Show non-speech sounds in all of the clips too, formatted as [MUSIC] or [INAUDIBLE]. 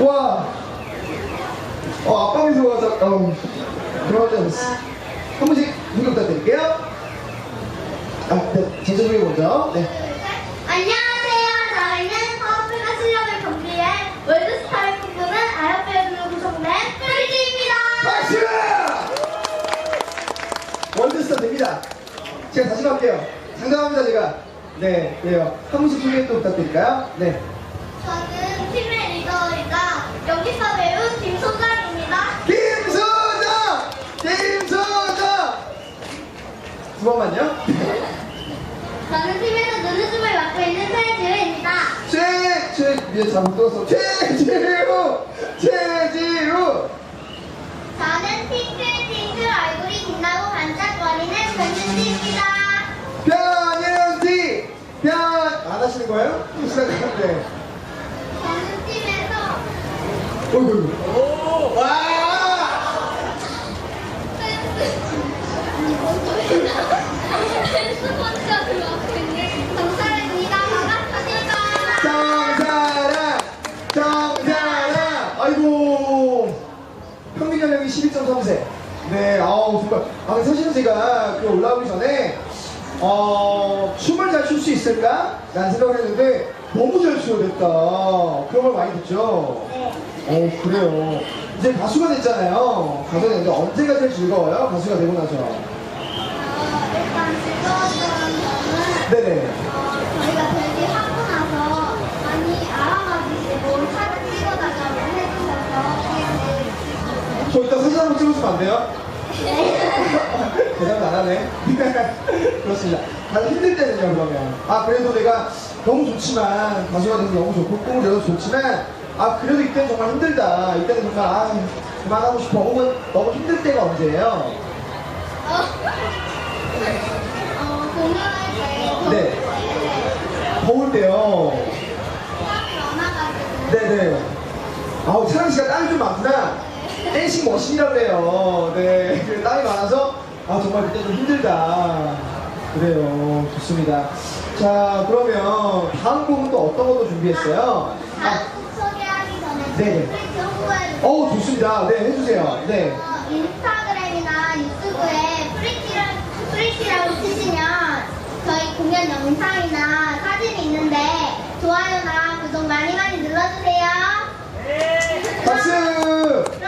와. 어, 아빠 미소가 자, 어, 그런 줄 알았어. 한 번씩 구경 부탁드릴게요. 아, 네, 제 소개 먼저. 네. 안녕하세요. 저희는 파워풀과 실력을 겸비해 월드스타를 꿈꾸는 아역배우로 구성된 프리티입니다. 박수! 월드스타 됩니다. 제가 다시 갈게요. 장담합니다, 제가. 네, 그래요. 한 분씩 소개 또 부탁드릴까요? 네. 저는 팀의 리더이자 연기사 배우 김소장입니다. 김소정! 김소정! 두 번만요. 저는 팀에서 눈웃음을 맡고 있는 최지우입니다. 최, 최, 위에 잘못 들었어. 최지우! 최지우! 저는 팅클팅클 얼굴이 빛나고 반짝거리는 변준지입니다. 변현지! 변, 안 하시는 거예요? 시작하는데. 저는 팀에서 어이구. 와! 네, 아우, [LAUGHS] 정말. 아, 사실은 제가 그 올라오기 전에, 어, 춤을 잘 출 수 있을까? 라는 생각을 했는데, 너무 잘 추어됐다. 그런 걸 많이 듣죠? 어, 그래요. 이제 가수가 됐잖아요. 가수가 됐는데, 언제가 제일 즐거워요? 가수가 되고 나서. 어, 네네. 한번 찍어주면 안 돼요? 네. 대답 안 하네. [LAUGHS] 그렇습니다. 다들 힘들 때는요, 그러면. 아, 그래도 내가 너무 좋지만, 가수가 돼서 너무 좋고, 꿈을 이뤄서 좋지만, 아, 그래도 이때는 정말 힘들다. 이때는 정말, 아, 그만하고 싶어. 혹은 너무 힘들 때가 언제예요? 어, 어, 공연할 때 네. 때 더울 때요. 사람이 많아가지고 네네. 아우, 차랑 씨가 땀이 좀 많구나. 댄싱 머신이라고 그래요. 네. 그래, 땀이 많아서, 아, 정말 그때 좀 힘들다. 그래요. 좋습니다. 자, 그러면 다음 곡은 또 어떤 것도 준비했어요? 아, 다음 곡 소개하기 전에 네네. 프리트 홍보해주세요. 어우, 좋습니다. 네, 해주세요. 네. 어, 인스타그램이나 유튜브에 프리티라, 프리티라고 치시면 저희 공연 영상이나 사진이 있는데 좋아요나 구독 많이 많이 눌러주세요. 박수!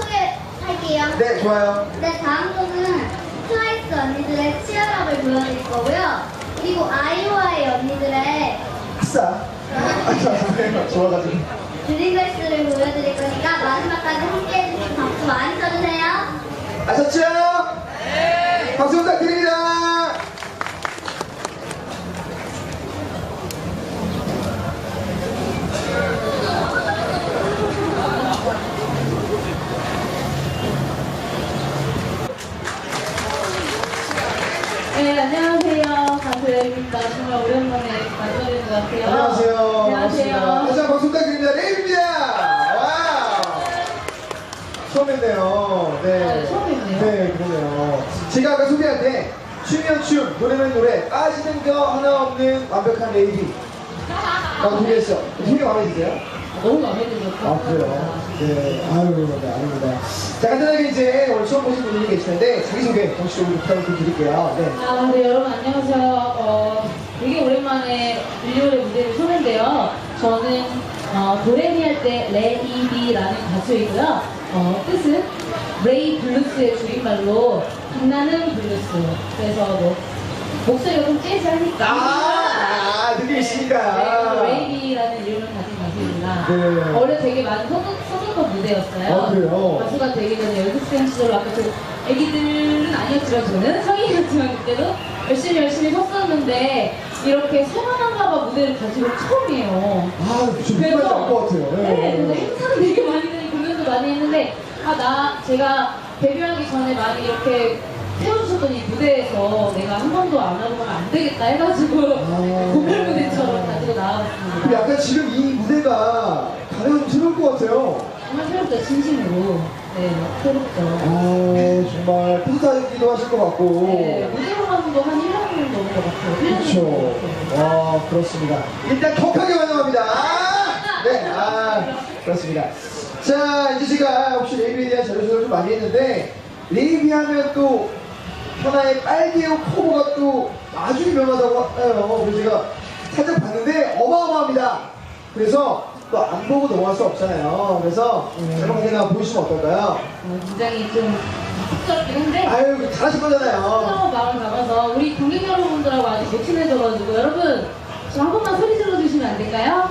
소개할게요. 네, 좋아요. 네, 다음 곡은 트와이스 언니들의 치열업을 보여드릴 거고요. 그리고 아이오아이 언니들의 아싸. 아, 좋아요. 좋아가지고. 드림걸스를 보여드릴 거니까 마지막까지 함께 해주시고 박수 많이 쳐주세요. 아셨죠? 네. 박수 부탁드립니다. 네, 안녕하세요. 가수 랩입니다. 정말 오랜만에 만나뵙는 것 같아요. 안녕하세요. 안녕하세요. 다시 한번 박수 부탁드립니다. 레이입니다. 와우. 처음 뵀네요. 네. 네, 처음 뵙네요. 네, 그러네요. 제가 아까 소개할 때 춤이면 춤, 노래면 노래, 빠지는 거 하나 없는 완벽한 레이디. 라고 소개했어. 소개 마음에 드세요? 너무 마음에 들었어요. 아, 그래요? 네. 네, 아닙니다. 자, 간단하게 이제 오늘 처음 보신 분들이 계시는데 자기소개 정식적으로 부탁을 좀 드릴게요. 네. 아, 네, 여러분 안녕하세요. 어, 되게 오랜만에 일요일에 무대를 서는데요. 저는 어, 도레미 할 때 레이비라는 가수이고요. 어, 뜻은 레이 블루스의 줄임말로 빛나는 블루스. 그래서 뭐 목소리가 좀 재즈하니까. 아, 느낌 네, 있으니까. 레이비라는 이름을 가진. 네. 원래 되게 많은 서던 무대였어요. 아, 그래요? 가수가 되기 전에 연습생 시절 아까 그 애기들은 아니었지만 저는 성인이었지만 그때도 열심히 열심히 섰었는데 이렇게 성함한가봐 무대를 가지고 처음이에요. 아, 좀 그래서- 힘들지 않을 것 같아요. 네, 근데 행사도 되게 많이 되고 공연도 많이 했는데 아 나 제가 데뷔하기 전에 많이 이렇게 세워주셨더니 무대에서 내가 한 번도 안 하고 가면 안 되겠다 해가지고 아. [LAUGHS] 고별 무대처럼 가지고 근데 나와봤습니다. 약간 지금 이 무대가 같아요. 정말 새롭죠 진심으로 네 새롭죠. 아, 정말 뿌듯하기도 하실 것 같고. 네, 무대로 가는 거한 1년 정도 넘은 것 같아요. 1년 그렇죠. 와, 그렇습니다. 일단 격하게 환영합니다. 네, 아, 그렇습니다. 자, 이제 제가 혹시 레이비에 대한 자료조사를 좀 많이 했는데, 레이비 하면 또, 현아의 빨개요 커버가 또 아주 유명하다고 해요. 그래서 제가 살짝 봤는데, 어마어마합니다. 그래서 또 안 보고 넘어갈 수 없잖아요. 그래서, 여러분 그냥 보시면 어떨까요? 어, 굉장히 좀 적극적이긴 한데 아유, 잘하실 거잖아요. 뜨거운 마음 담아서 우리 관객 여러분들하고 아직 못 친해져가지고 여러분 저 한 번만 소리 질러주시면 안 될까요?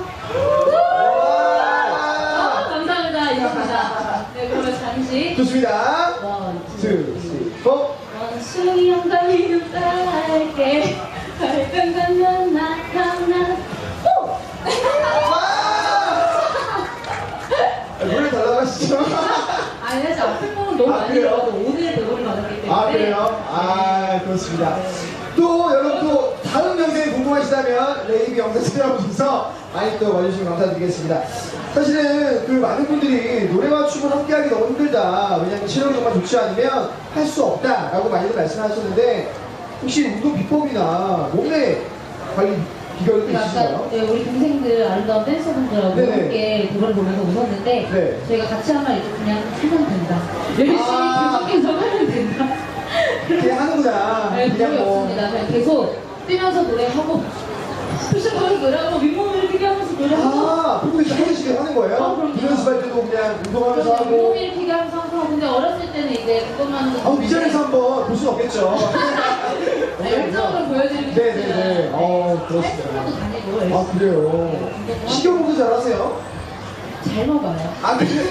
아, 감사합니다. 이겁니다. 네, 그러면 잠시 좋습니다. 원, 투, 투, 쓰리, 포. 원숭이 엉덩이는 빨게 발끈하면 나타나 오! 아, 노래 아니 사실 앞에 부분 너무 아, 많이 그래요? 들어가서 오늘 대본을 받았기 때문에 아 그래요? 아 그렇습니다. 또 여러분 또 다음 영상이 궁금하시다면 레이비 영상 찾아보셔서 많이 또 와주시면 감사드리겠습니다. 사실은 그 많은 분들이 노래와 춤을 함께하기 너무 힘들다. 왜냐하면 체력이 정말 좋지 않으면 할 수 없다라고 많이들 말씀하셨는데 혹시 운동 비법이나 몸매 관리 비결이 그 아까 있으신가요? 네, 우리 동생들 아름다운 댄서분들하고 네네. 함께 그걸 보면서 웃었는데 네. 저희가 같이 하면 이제 그냥 하면 된다. 열심히 아. 계속 계속 하면 된다. 이렇게 하는구나. 네, 그냥 뭐 없습니다. 그냥 계속 뛰면서 노래하고 푸시하면서 노래하고 윗몸을 이렇게 하면서 노래하고 아, 그분이 하시게 하는 거예요? 어, 그럼요. 그 연습할 때도 그냥 운동하면서 그래서 하고. 윗몸 일으키게 하면서 하고 근데 어렸을 때는 이제 그것만 아, 미전에서 한번 볼 수는 없겠죠. [LAUGHS] 네, 열정을 보여드리고 네네네. 어, 그렇습니다. 헬스장도 다니고 아, 그래요. 식용도 잘하세요? 잘 먹어요. 아, 근데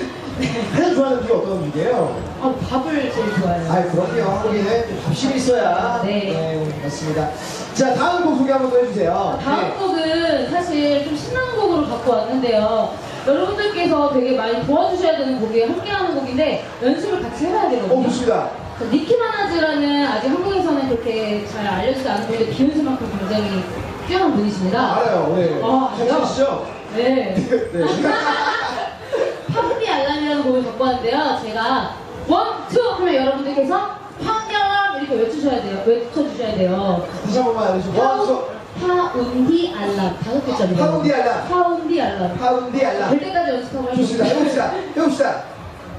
가장 좋아하는 음식이 어떤 음식이에요? 아, 밥을 제일 좋아해요. 아, 그럼요. 한국인은 밥심이 있어야. 네. 맞습니다. 자, 다음 곡 소개 한번 더 해주세요. 다음 네. 곡은 사실 좀 신나는 곡으로 갖고 왔는데요. 여러분들께서 되게 많이 도와주셔야 되는 곡이에요. 함께하는 곡인데 연습을 같이 해봐야 어, 되거든요. 좋습니다. 그 니키 마나즈라는 아직 한국에서는 그렇게 잘 알려지지 않은 분인데 비욘세만큼 굉장히 뛰어난 분이십니다. 아, 알아요. 네. 아, 잘 알아요? 치시죠? 네. 네. [LAUGHS] 파운디 알람이라는 곡을 갖고 왔는데요. 제가 원, 투 하면 여러분들께서 파운디 알람 이렇게 외쳐주셔야 돼요. 외쳐주셔야 돼요. 다시 한 번만 알려주시고. 원, 투. 파운디 알람 다섯 글자입니다. 파운디 알람. 파운디 알람. 파운디 알람. 될 때까지 연습하고 좋습니다. 해봅시다. 해봅시다.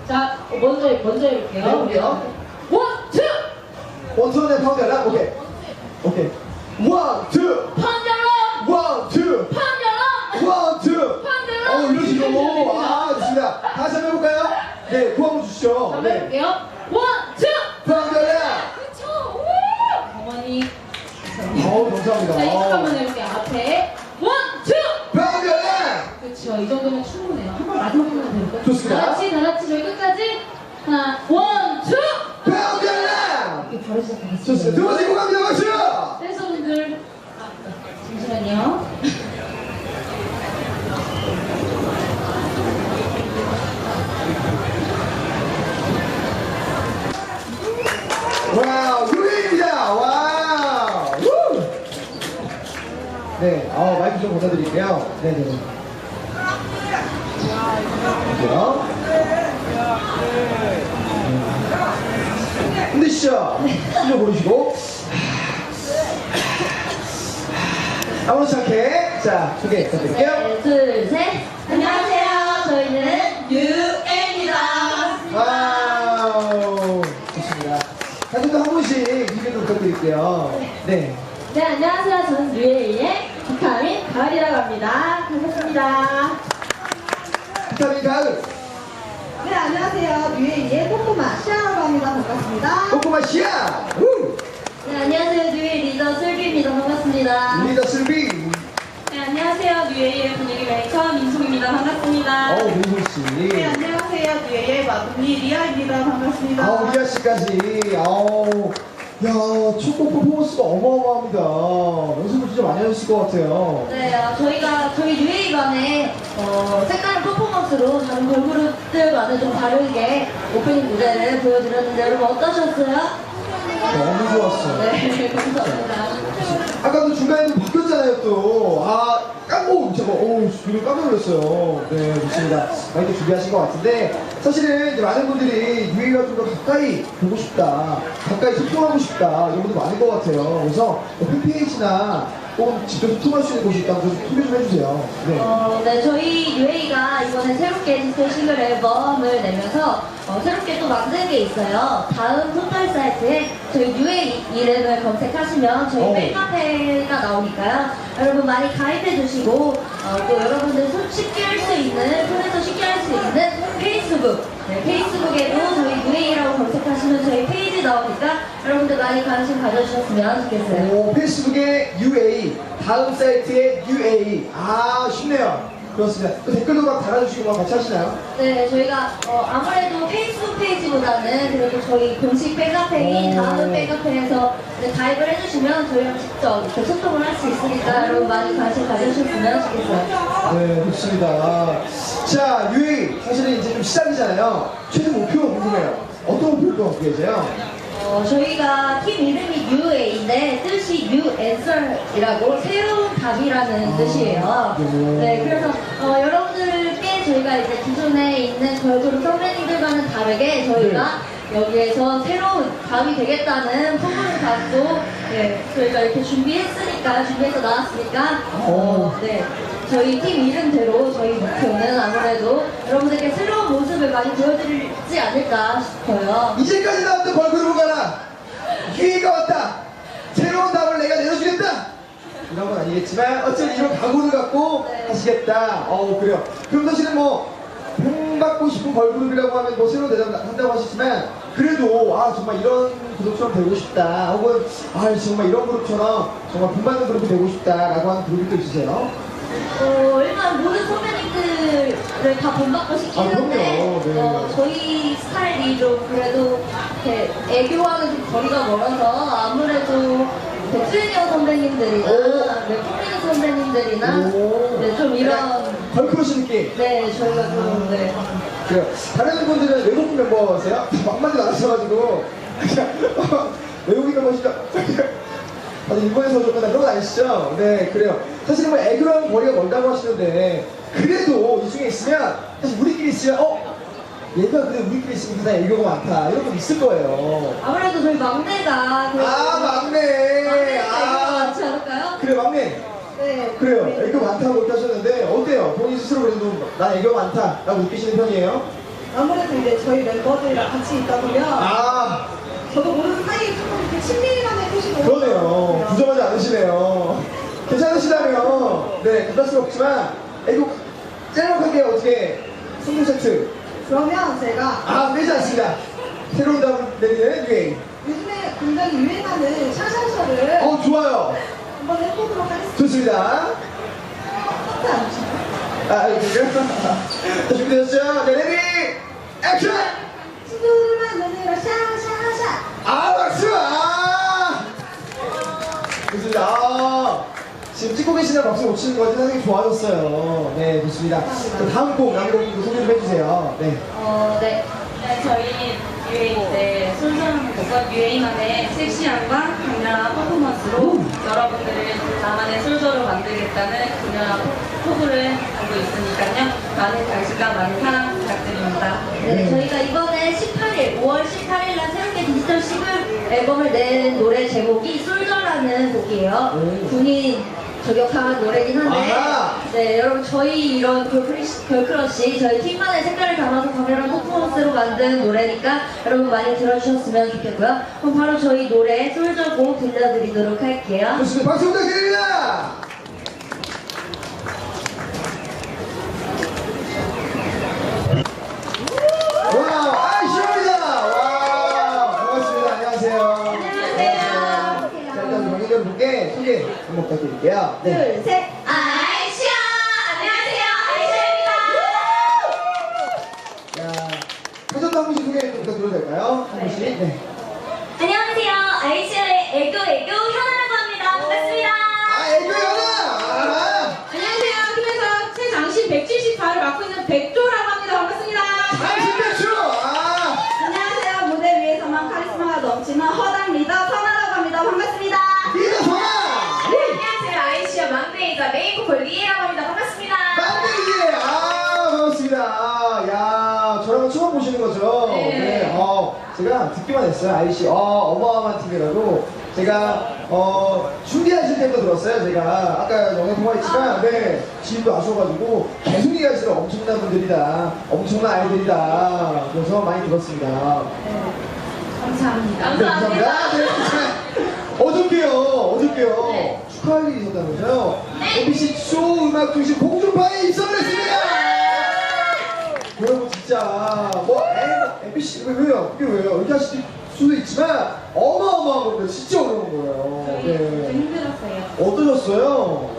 자, 먼저 먼저 해볼게요. 네, 해볼게요. 원, 투. 파운드 알람. 오케이. 오케이. 원, 투. 파운디 알람. 원, 투. 파운디 알람. 원, 투. 파운디 알람. 어, 이런 식으로. 아, 좋습니다. 다시 한번 해볼까요? 네, 구호 한번 주시죠. 한번 네. 해볼게요. 원, 투. 파운드 알람. 그쵸. 우! 어머니. 어우, 감사합니다. 자, 이쪽 한번 해볼게요. 앞에 원, 투. 파운드 알람. 그렇죠. 이 정도면 충분해요. 한번 마지막 한번 해볼까요? 좋습니다. 다 같이, 다 같이 저희 끝까지. 하나, 원, 투. 좋습니다. 두 번째 곡 갑니다. 박수. 댄서분들. 아, 잠시만요. 와우, 유리입니다. 와우. 우! 네, 어, 마이크 좀 받아드릴게요. 네네. 볼 자, 소개 부탁드릴게요. 네, 둘, 셋. 안녕하세요. 저희는 유애입니다. 와우. 좋습니다. 다들 또한 분씩 좀 부탁드릴게요. 네. 네, 안녕하세요. 저는 유애의 비타민 가을이라고 합니다. 반갑습니다. 비타민 가을. 네, 안녕하세요. 뉴에이의 꼬꼬마 시아라고 합니다. 반갑습니다. 꼬꼬마 시아. 우! 네, 안녕하세요. 유애 리더 슬비입니다. 반갑습니다. 리더 슬비. 네, 안녕하세요. 유애의 분위기 메이커 민송입니다. 반갑습니다. 어우, 민솔 씨. 네, 안녕하세요. 뉴에이의 마동리 리아입니다. 반갑습니다. 아우, 리아 씨까지. 아우. 야, 첫곡 퍼포먼스가 어마어마합니다. 연습을 진짜 많이 하셨을 것 같아요. 네, 어, 저희가 저희 유에이반의 어, 색다른 퍼포먼스로 다른 걸그룹들과는 좀 다르게 오프닝 무대를 보여드렸는데 여러분 어떠셨어요? 너무 좋았어요. 네, 감사합니다. 아까도 중간에 또 바뀌었잖아요, 또. 아, 깜고! 제가, 어우, 이거 깜짝 놀랐어요. 네, 좋습니다. 많이 또 준비하신 것 같은데, 사실은 이제 많은 분들이 유이가 좀 더 가까이 보고 싶다, 가까이 소통하고 싶다, 이런 분들 많을 것 같아요. 그래서 뭐 팬페이지나 꼭 직접 소통할 수 있는 곳이 있다면 좀 소개 좀 해주세요. 네. 어, 네, 저희 유에이가 이번에 새롭게 디지털 싱글 앨범을 내면서 어, 새롭게 또 만든 게 있어요. 다음 포털 사이트에 저희 유에이 이름을 검색하시면 저희 오. 팬카페가 나오니까요. 여러분 많이 가입해 주시고 어, 또 여러분들 손 쉽게 할 수 있는 손에서 쉽게 할 수 있는 페이스북 네, 페이스북에도 저희 유에이라고 검색하시면 저희 페이지 나오니까 여러분들 많이 관심 가져주셨으면 좋겠어요. 오, 페이스북에 UA, 다음 사이트에 UA. 아, 쉽네요. 그렇습니다. 또 댓글도 막 달아주시고 막 같이 하시나요? 네, 저희가 어, 아무래도 페이스북 페이지 보다는 그래도 저희 공식 팬카페인 오. 다음 팬카페에서 가입을 해주시면 저희랑 직접 이렇게 소통을 할 수 있으니까 여러분 많이 관심 가져주셨으면 좋겠어요. 네, 좋습니다. 자, UA, 사실은 이제 좀 시작이잖아요. 최종 목표가 궁금해요. 어떤 목표를 또 갖고 계세요? 어, 저희가 팀 이름이 UA인데 뜻이 New Answer이라고 새로운 답이라는 아, 뜻이에요. 네. 네, 그래서 어, 여러분들께 저희가 이제 기존에 있는 걸그룹 선배님들과는 다르게 저희가 네. 여기에서 새로운 답이 되겠다는 소문을 갖고 네, 저희가 이렇게 준비했으니까 준비해서 나왔으니까 어, 네. 저희 팀 이름대로 저희 목표는 아무래도 여러분들께 새로운 모습을 많이 보여드리지 않을까 싶어요. 이제까지 나왔던 걸그룹을 가라! 기회가 왔다! 새로운 답을 내가 내려주겠다! 이런 건 아니겠지만, 어쨌든 이런 각오를 갖고 네. 하시겠다. 어우, 그래요. 그럼 사실은 뭐, 본받고 싶은 걸그룹이라고 하면 뭐 새로운 대답 한다고 하셨지만, 그래도, 아, 정말 이런 그룹처럼 되고 싶다. 혹은, 아, 정말 이런 그룹처럼 정말 본받는 그룹이 되고 싶다라고 하는 그룹이 또 있으세요? 어, 일단 모든 선배님들을 다 본받고 싶긴 아. 한데, 네. 어, 저희 스타일이 좀 그래도 이렇게 애교와는 좀 거리가 멀어서 아무래도 백수인이어 선배님들이나, 오. 네, 폴리는 선배님들이나, 오. 네, 좀 이런, 걸크러쉬 느낌. 네, 저희가 좀, 네. 그래요. 다른 분들은 외국 멤버세요? 막마디 나가셔가지고 그냥 외국인 멤버시죠? 다들 일본에서 오셨거나 그런 거 아니시죠? 네, 그래요. 사실은 뭐 애교랑 거리가 멀다고 하시는데 그래도 이 중에 있으면 사실 우리끼리 있으면 어? 얘가 근데 우리끼리 있으면 그냥 애교가 많다 이런 건 있을 거예요. 아무래도 저희 막내가. 그래도 아 막내. 막내가 애교가 아 많지 않을까요? 그래 막내. 네. 그래요. 애교 많다고 이렇게 하셨는데 어때요? 본인 스스로 그래도 나 애교 많다 라고 느끼시는 편이에요? 아무래도 이제 저희 멤버들이랑 같이 있다 보면 아 저도 모르는 사이에 조금 이렇게 친밀감의 너무 그러네요. 부정하지 않으시네요. 괜찮으시다면, 네, 부담스럽지만, 애교 짤막하게 어떻게, 선물 세트. 그러면 제가 아, 않습니다. 새로운 답을 내리는 유행. 요즘에 굉장히 유행하는 샤샤샤를 어, 좋아요. 한번 해보도록 하겠습니다. 좋습니다. 안 주시나요? 아, 이렇게요? [LAUGHS] 자, 준비되셨죠? 네, 레디, 액션! 찍고 계시는 박수 못 치는 거 상당히 좋아졌어요. 네, 좋습니다. 자, 다음 곡, 남은 곡도 소개 좀 해주세요. 네. 어, 네. 네, 저희 유에이 때 순수한 곡과 유에이만의 섹시함과 강렬한 퍼포먼스로 여러분들을 나만의 솔저로 만들겠다는 강렬한 포- 포부를 갖고 있으니까요. 많은 관심과 많은 사랑 부탁드립니다. 네, 저희가 이번에 18일, 5월 18일 날 새롭게 디지털 싱글 앨범을 낸 노래 제목이 솔저라는 곡이에요. 오. 군인 저격한 노래긴 한데, 아하. 네, 여러분 저희 이런 걸크러쉬, 걸크러쉬 저희 팀만의 색깔을 담아서 강렬한 퍼포먼스로 만든 노래니까 여러분 많이 들어주셨으면 좋겠고요. 그럼 바로 저희 노래 솔저 곡 들려드리도록 할게요. 좋습니다. 박수 부탁드립니다. 한번 부탁드릴게요. 네. 둘, 셋. 아이시아! 안녕하세요. 아이시아입니다. 자, 사전도 한 분씩 소개 좀 부탁드려도 될까요? 한 분씩. 네. 안녕하세요. 아이시아의 애교 애교 현아라고 합니다. 반갑습니다. 아, 애교 연아! 아, 안녕하세요. 팀에서 최장신 174를 맡고 있는 백조라고 합니다. 반갑습니다. 당신배추! 아, 안녕하세요. 무대 위에서만 카리스마가 넘치는 허당 리더 선아라고 합니다. 반갑습니다. 리더 성아! 안녕하세요. 아이시아 막내이자 메인 보컬 리에라고 합니다. 반갑습니다. 만들기! 아, 반갑습니다. 야, 저랑 처음 보시는 거죠? 네. 어, 제가 듣기만 했어요. 아이씨, 어, 어마어마한 팀이라고. 제가 어, 준비하실 때부터 들었어요. 제가 아까 영상 통화했지만, 네, 지금도 아셔가지고 계속 얘기하시는 엄청난 분들이다. 엄청난 아이들이다. 그래서 많이 들었습니다. 감사합니다. 네, 감사합니다. 네, 어저께요, 어저께요. 네. 축하할 일이 있었다면서요. MBC 쇼 음악 중심 공중파에 입성을 했습니다. 여러분 진짜 뭐 에, MBC 왜, 왜요? 이게 왜요? 이렇게 하실 수도 있지만 어마어마한 겁니다. 진짜 어려운 거예요. 저희 네. 힘들었어요. 어떠셨어요?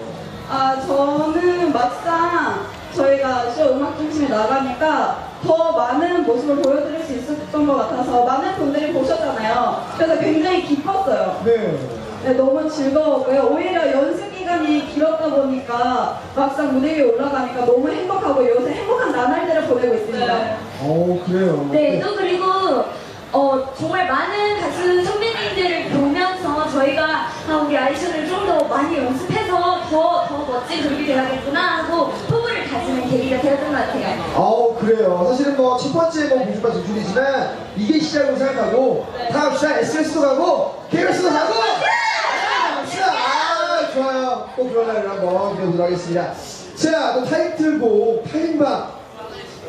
아, 저는 막상 저희가 쇼 음악 중심에 나가니까 더 많은 모습을 보여드릴 수 있었던 것 같아서 많은 분들이 보셨잖아요. 그래서 굉장히 기뻤어요. 네. 네, 너무 즐거웠고요. 오히려 연습 기간이 길었다 보니까 막상 무대 위에 올라가니까 너무 행복하고 요새 행복한 나날들을 보내고 있습니다. 네. 어 그래요. 네, 또 그리고 어, 정말 많은 가수 선배님들을 보면서 저희가 아, 우리 아이션을 좀 더 많이 연습해서 더, 더 멋진 그룹이 돼야겠구나 하고 포부를 가지는 계기가 되었던 것 같아요. 아우 그래요. 사실은 뭐 첫 번째 뭐 공중파 진출이지만 이게 시작으로 생각하고 다 합시다. SS도 가고 KBS도 가고 좋아요. 꼭 그런 날을 한번 기대하도록 하겠습니다. 자, 또 타이틀곡 8인방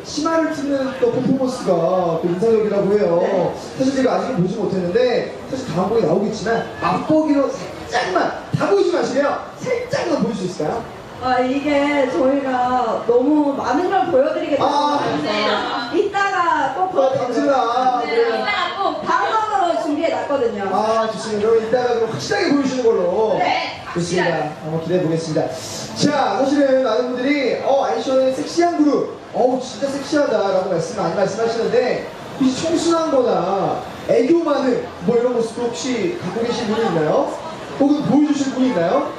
치마를 트는 또 퍼포먼스가 또 인상적이라고 해요. 사실 제가 아직은 보지 못했는데 사실 다음 곡에 나오겠지만 맛보기로 살짝만 다 보이지 마시고요. 살짝만 보여줄 수 있을까요? 아 이게 저희가 너무 많은 걸 보여드리게 아, 이따가 꼭 어, 보여드릴게요. 감사합니다. 네. 이따가 꼭 방송으로 준비해 놨거든요. 아 좋습니다. 그럼 이따가 그럼 확실하게 보여주시는 걸로. 네, 좋습니다. 한번 기대해 보겠습니다. 자, 사실은 많은 분들이 어 아이쇼는 섹시한 그룹, 어우 진짜 섹시하다라고 말씀 많이 말씀하시는데 혹시 청순한거나 애교 많은 뭐 이런 모습도 혹시 갖고 계신 분이 있나요? 혹은 보여주실 분이 있나요?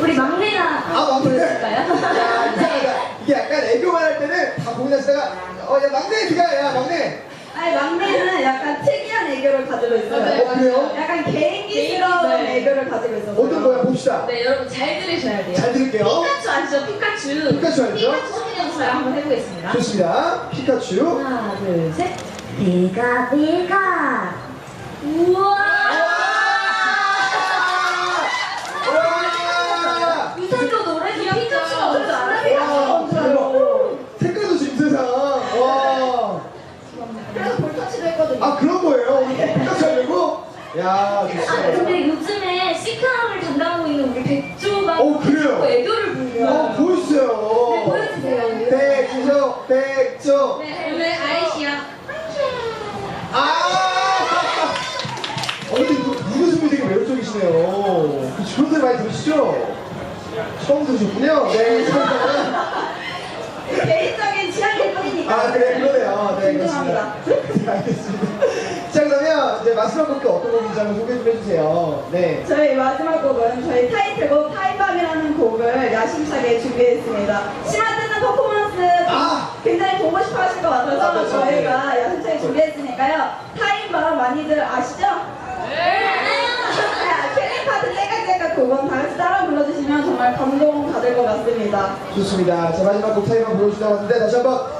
우리 막내가 아 막내. 보여줄까요? 야, 이상하다. 이게 약간 애교만 할 때는 다 보고 나시다가 어야 막내 그가 야 막내. 아니 막내는 약간 특이 한 애교를 가지고 있어요. 어 그래요? 약간 개인기스러운 네. 애교를 가지고 있어요. 어떤 거야 봅시다. 네, 여러분 잘 들으셔야 돼요. 잘 들을게요. 피카츄 아시죠? 피카츄. 피카츄 알죠? 피카츄 성대모사 한번 해보겠습니다. 좋습니다. 피카츄. 하나, 둘, 셋. 비가, 비가. 우와! 와! 야, 아, 좋습니다. 근데 요즘에 시카를 담당하고 있는 우리 백조가 어, 그래요? 자꾸 애교를 부려요. 어, 보여주세요. 네, 보여주세요. 백조, 백조. 네, 오늘 아이시야. 아! 어, 근데 이거 누구 소리 되게 매력적이시네요. 그 주변들 많이 들으시죠? 처음 들으셨군요. 네, 처음 개인적인 취향일 뿐이니까. 아 그래 그러네요. 네. 그렇습니다. 네, 알겠습니다. 자 그러면 이제 마지막 곡인지 한번 소개 좀 해주세요. 네. 저희 마지막 곡은 저희 타이틀곡 타임밤이라는 곡을 야심차게 준비했습니다. 심화 뜨는 퍼포먼스 아! 굉장히 보고 싶어 하실 것 같아서 아, 그렇죠. 저희가 야심차게 준비했으니까요. 타임밤 많이들 아시죠? 네! 킬링 파트 떼깍떼깍 그건 다 같이 따라 불러주시면 정말 감동 받을 것 같습니다. 좋습니다. 자 마지막 곡 타임만 보여주다고 하는데 다시 한번